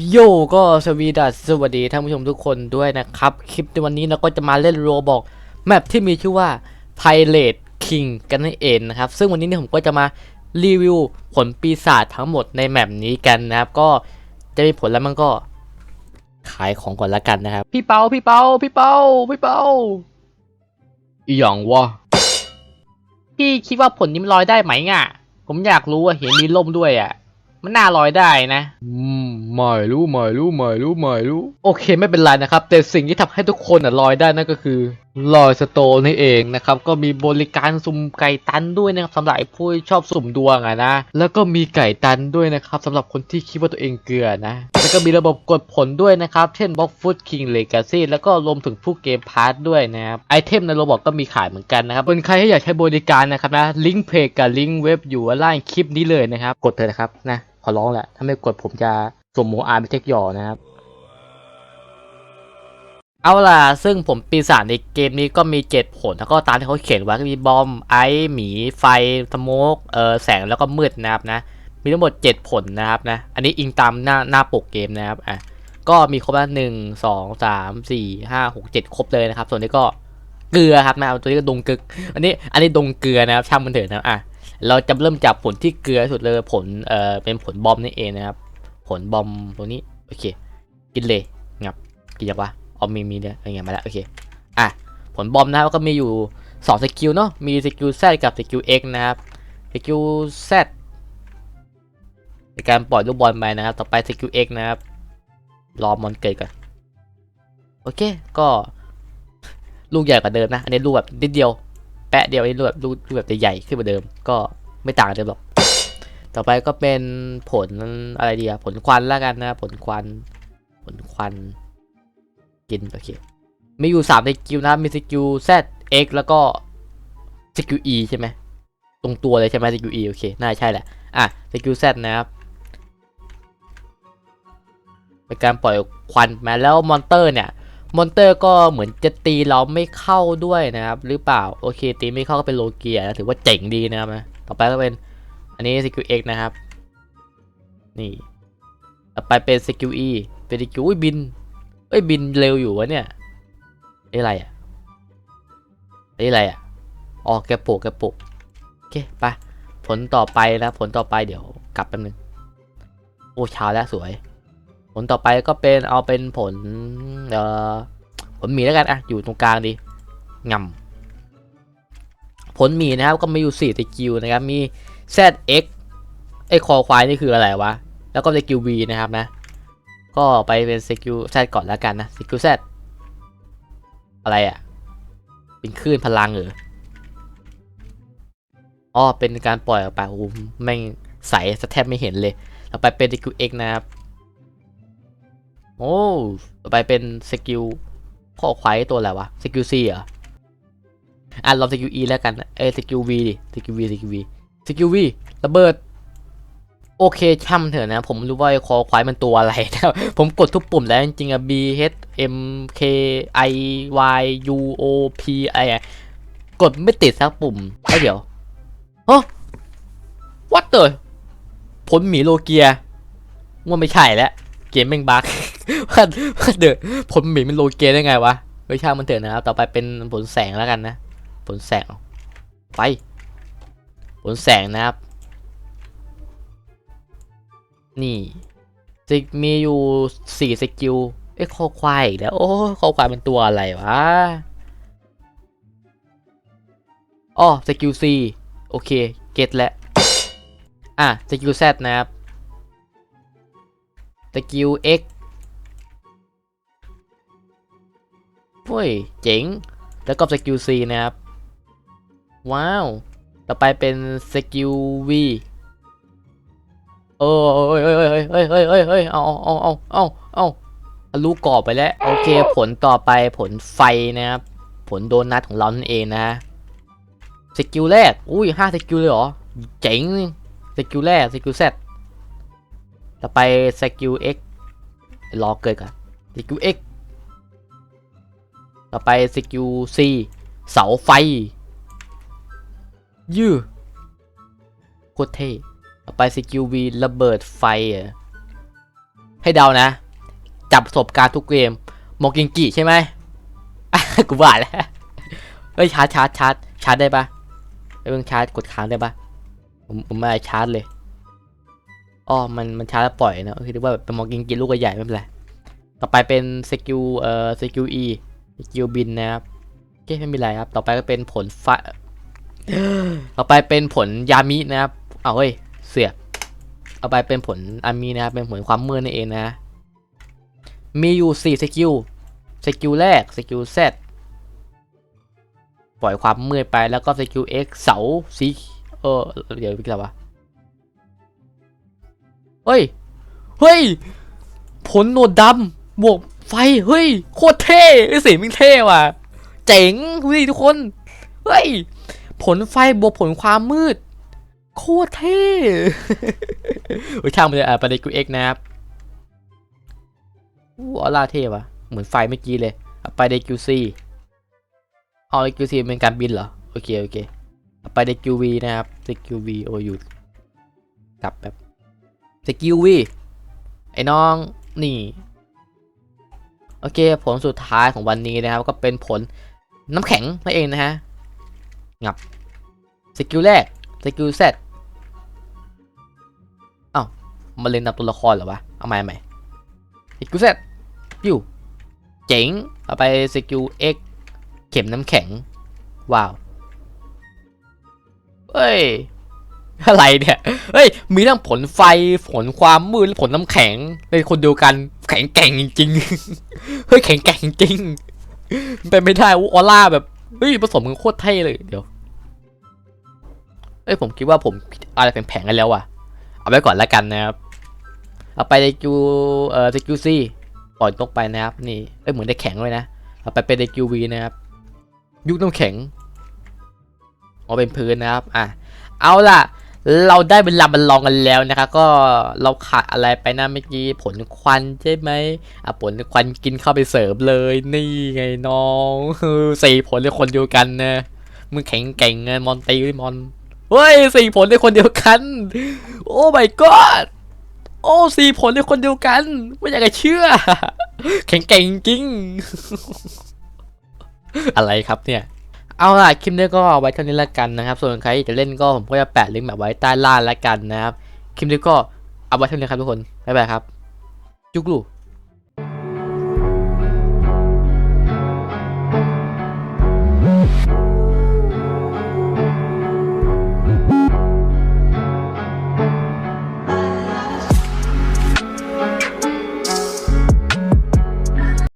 โยก็สวีดัสสวัสดีท่านผู้ชมทุกคนด้วยนะครับ คลิปในวันนี้เราก็จะมาเล่นโรบอกแมปที่มีชื่อว่า Pirate King กันนั่นเองนะครับ ซึ่งวันนี้เนี่ยผมก็จะมารีวิวผลปีศาจทั้งหมดในแมปนี้กันนะครับ ก็จะมีผลแล้วมันก็ ขายของก่อนละกันนะครับ พี่เปาพี่เปาพี่เปาพี่เปาอีหยองวะพี่คิดว่าผลนี้มันลอยได้ไหมอะ ผมอยากรู้อะเห็นมีล่มด้วยอะ มันน่าลอยได้นะ อืมไม่รู้ไม่รู้ไม่รู้ไม่รู้ โอเคไม่เป็นไรนะครับ แต่สิ่งที่ทำให้ทุกคนอะลอยได้นั่นก็คือลอยสโตนนี่เองนะครับ ก็มีบริการสุ่มไก่ตันด้วยนะครับสำหรับไอ้ผู้ที่ชอบสุ่มดวงอะนะ แล้วก็มีไก่ตันด้วยนะครับสำหรับคนที่คิดว่าตัวเองเกลือนะ แล้วก็มีระบบกดผลด้วยนะครับ เช่น b l o c k Food King Legacy แล้วก็รวมถึงผู้เกมพาร์ทด้วยนะครับ ไอเทมในโรบอกก็มีขายเหมือนกันนะครับเป็นใครที่อยากใช้บริการนะครับนะลิงก์เพจกับลิงก์เว็บอยู่ล่างคลิปนี้เลยนะครับ กดเถอะนะครับนะ ขอร้องแหละ ถ้าไม่กดผมจะส่งโมอาร์ไปเทคหยอนะครับ เอาล่ะ ซึ่งผมปีศาจในเกมนี้ก็มีเจ็ดผล แล้วก็ตามที่เขาเขียนไว้ก็มีบอม ไอหมี ไฟสโมกเอ่อแสงแล้วก็มืดนะครับนะ มีทั้งหมด 7 ผลนะครับนะ อันนี้อิงตามหน้าหน้าปกเกมนะครับ อะ ก็มีครบแล้วหนึ่งสองสามสี่ห้าหกเจ็ดครบเลยนะครับ ส่วนนี้ก็เกลือครับนะตัวนี้ก็ดงกึก อันนี้ อันนี้ดงเกลือนะครับ ช่างมันเถอะนะ อะ เราจะเริ่มจากผลที่เกลือสุดเลยผลเอ่อเป็นผลบอมนี่เองนะครับ ผลบอมตัวนี้โอเค กินเลยงับกินยังวะอ๋อมีมีเนี่ยอะไรเงี้ยมาแล้วโอเคอะผลบอมนะครับก็มีอยู่2สกิลเนาะมีสกิล Z กับสกิล X นะครับสกิล Z ในการปล่อยลูกบอลไปนะครับ ต่อไปสกิล X นะครับ รอมอนเกิดก่อน โอเค ก็ ลูกใหญ่กว่าเดิมนะ อันนี้ลูกแบบนิดเดียว แปะเดียวอันนี้ลูกแบบลูกลูกแบบใหญ่ๆขึ้นกว่าเดิม ก็ไม่ต่างเดิมหรอก ต่อไปก็เป็นผลอะไรดีอะผลควันแล้วกันนะผลควัน ผลควันกินโอเค มีอยู่3สกิลนะครับมีสกิล Z X แล้วก็สกิล E ใช่ไหมตรงตัวเลยใช่ไหมสกิล E โอเค น่าใช่แหละ อะสกิล Z นะครับเป็นการปล่อยควันมาแล้วมอนเตอร์เนี่ย มอนเตอร์ก็เหมือนจะตีเราไม่เข้าด้วยนะครับ หรือเปล่า โอเค ตีไม่เข้าก็เป็นโลเกียนะถือว่าเจ๋งดีนะครับนะต่อไปก็เป็นอันนี้สกิล X นะครับ นี่ ต่อไปเป็นสกิล E เป็นสกิลอุ้ยบินเอ้ยบินเร็วอยู่วะเนี่ยนี่อะไรอะนี่อะไรอะอ๋อแกโปกแกโปกโอเคไปผลต่อไปนะผลต่อไปเดี๋ยวกลับแป๊บนึงโอ้เช้าแล้วสวย ผลต่อไปก็เป็นเอาเป็นผล เออผลหมีแล้วกันอะอยู่ตรงกลางดีงำผลหมีนะครับก็มีอยู่4สกิลนะครับมี ZX ไอ้คอควายนี่คืออะไรวะ แล้วก็สกิล V นะครับนะ ก็ไปเป็นสกิล Z ก่อนแล้วกันนะสกิล Z อะไรอะ่ะ เป็นคลื่นพลังเหรออ๋อเป็นการปล่อยออกไปโอ้แม่งใสสแทบไม่เห็นเลยต่อไปเป็นสกิล X นะครับ โอ้ต่อไปเป็นสกิลข้อควายตัวอะไรวะสกิล C เหรออะลองสกิล E แล้วกันเอสกิล V ดิสกิล V สกิล V สกิล V ระเบิด โอเคช่ำเถอะนะ ผมรู้ว่าคอควายมันตัวอะไรนะผมกดทุกปุ่มแล้วจริงๆอะ B H M K I Y U O P อะไรกดไม่ติดสักปุ่มไอ้เดี๋ยวเฮ้ what the ผลหมีโลเกียว่าไม่ใช่แล้ว เกมแม่งบัก ว่าว่าเดอผลหมีมันโลเกได้ไงวะไม่ช่างมันเถอะนะครับ ต่อไปเป็นผลแสงแล้วกันนะ ผลแสงไป ผลแสงนะครับ นี่จะมีอยู่สี่สกิลเอ้ยคอควายแล้ว โอ้คอควายเป็นตัวอะไรวะอ๋อสกิล C โอเค เก็ตแล้ว อะสกิล Z นะครับสกิล X เฮ้ย เจ๋ง แล้วก็สกิล C นะครับ ว้าว ต่อไปเป็นสกิล V เออเฮ้ยเฮ้ยเฮ้ยเฮ้ยเฮ้ยเฮ้ยเฮ้ยเอาเอาเอาเอาเอาลุกรอบไปแล้ว โอเค ผลต่อไปผลไฟนะครับ ผลโดนัทของเรานั่นเองนะสกิลแรก อุ้ยห้าสกิลเลยเหรอ เจ๋งสกิลแรกสกิล Z ต่อไปสกิล X รอเกิดก่อนสกิล X ต่อไปสกิล C เสาไฟ ยื้อโคตรเท่ต่อไปสกิล V ระเบิดไฟให้เดานะ จับประสบการณ์ทุกเกมโมกิงกิใช่ไหมกูว่าแล้วเฮ้ยชาร์จชาร์จชาร์จชาร์จได้ปะไอ้เพิ่งชาร์จกดค้างได้ปะผมผมไม่ชาร์จเลยอ๋อมันมันชาร์จแล้วปล่อยนะคือว่าแบบเป็นโมกิงกิลูกใหญ่ไม่เป็นไรต่อไปเป็นสกิลเอ่อสกิล E ส กิลบินนะครับโอเคไม่มีไรครับ ต่อไปก็เป็นผลฟ้าต่อไปเป็นผลยามินะครับ เอาเฮ้ย เสือกเอาไปเป็นผลอามีนะครับ เป็นผลความมืดนั่นเองนะ มีอยู่สี่สกิล สกิลแรก สกิล Z ปล่อยความมืดไปแล้วก็สกิล X เสาสีเออ เดี๋ยวพี่อะไรวะเฮ้ย เฮ้ย ผลโหนดดำบวก ไฟเฮ้ยโคตรเท่ไอ้สีมึงเท่ว่ะ เจ๋งดูดิทุกคนเฮ้ยผลไฟบวกผลความมืด โคตรเท่โอ้ยช่างมันเลยอะประเด็นกูเอ็กนะครับอู้ออร่าเท่ว่ะเหมือนไฟเมื่อกี้เลยไปเดคิวซีเอาเดคิวซีเป็นการบินเหรอ โอเค โอเค ไปเดคิววีนะครับสกิลวีโอหยูกลับแบบสกิลวีไอ้น้อง นี่ โอเค ผลสุดท้ายของวันนี้นะครับ ก็เป็นผลน้ำแข็งนั่นเองนะฮะงับสกิลแรกสกิลเซตเอ้ามาเล่นนำตัวละครเหรอวะ เอาใหม่เอาใหม่สกิลเซตปิ้วเจ๋งเอาไปสกิล X เข็มน้ำแข็ง ว้าว เฮ้ย อะไรเนี่ย เฮ้ย มีทั้งผลไฟ ผลความมืดและผลน้ำแข็งเป็นคนเดียวกัน แข็งแกร่งจริงๆ เฮ้ย แข็งแกร่งจริงเป็นไม่ได้อออร่าแบบ เฮ้ย ผสมกันโคตรเท่เลย เดี๋ยว เอ้ย ผมคิดว่าผมอะไรแผงๆกันแล้วว่ะ เอาไว้ก่อนแล้วกันนะครับ เอาไปในคิวเอ่อในคิวซีปล่อยตกไปนะครับ นี่ เอ้ย เหมือนได้แข็งเลยนะ เอาไปเป็นในคิววีนะครับ ยุคน้ำแข็งเอาเป็นพื้นนะครับ อะ เอาล่ะ เราได้เวลามันลองกันแล้วนะครับก็เราขาดอะไรไปนะเมื่อกี้ผลควันใช่ไหมอะผลควันกินเข้าไปเสริมเลย นี่ไงน้องสี่ผลในคนเดียวกันนะมึงแข็งแกร่งไงมอนตีวิมอนเฮ้ยสี่ผลในคนเดียวกัน โอ้ my god โอ้สี่ผลในคนเดียวกัน ไม่อยากจะเชื่อ แข็งแกร่งจริง อะไรครับเนี่ย เอาล่ะคลิปนี้ก็เอาไว้เท่านี้ละกันนะครับ ส่วนใครจะเล่นก็ผมก็จะแปะลิงก์แบบไว้ใต้ล่างละกันนะครับ คลิปนี้ก็เอาไว้เท่านี้ครับทุกคน บ๊ายบายครับ จุกลู